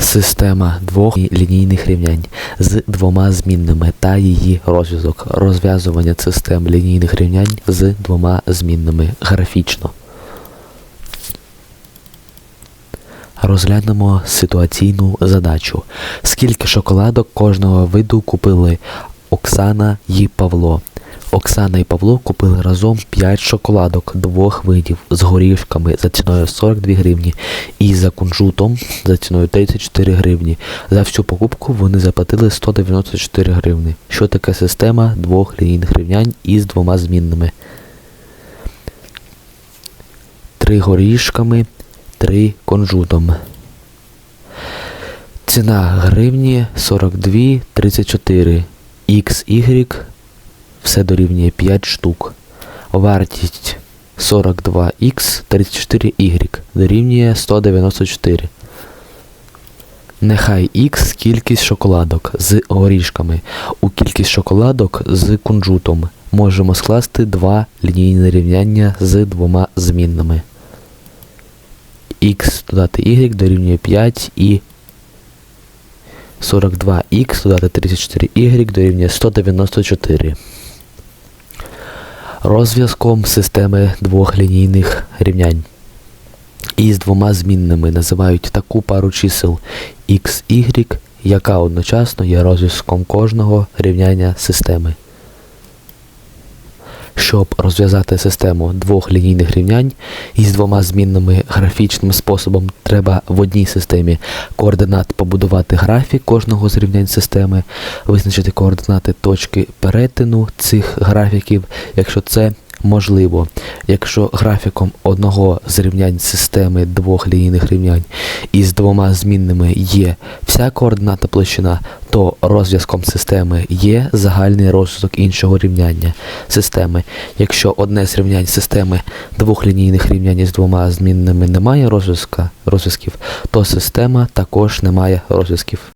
Система двох лінійних рівнянь з двома змінними та її розв'язок. Розв'язування систем лінійних рівнянь з двома змінними графічно. Розглянемо ситуаційну задачу. Скільки шоколадок кожного виду купили Оксана і Павло? Оксана і Павло купили разом 5 шоколадок двох видів з горішками за ціною 42 гривні і за кунжутом за ціною 34 гривні. За всю покупку вони заплатили 194 гривни. Що таке система двох лінійних рівнянь із двома змінними? 3 горішками, 3 кунжутом. Ціна гривні 42,34. XY все дорівнює 5 штук. Вартість 42X 34Y дорівнює 194. Нехай X кількість шоколадок з горішками. У кількість шоколадок з кунжутом можемо скласти два лінійні рівняння з двома змінними. X додати Y дорівнює 5 і 42х додати 34y дорівнює 194. Розв'язком системи двох лінійних рівнянь із двома змінними називають таку пару чисел x, y, яка одночасно є розв'язком кожного рівняння системи. Щоб розв'язати систему двох лінійних рівнянь із двома змінними графічним способом, треба в одній системі координат побудувати графік кожного з рівнянь системи, визначити координати точки перетину цих графіків, якщо це можливо. Якщо графіком одного з рівнянь системи двох лінійних рівнянь із двома змінними є вся координата площина, то розв'язком системи є загальний розв'язок іншого рівняння системи. Якщо одне з рівнянь системи двох лінійних рівнянь із двома змінними не має розв'язків, то система також не має розв'язків.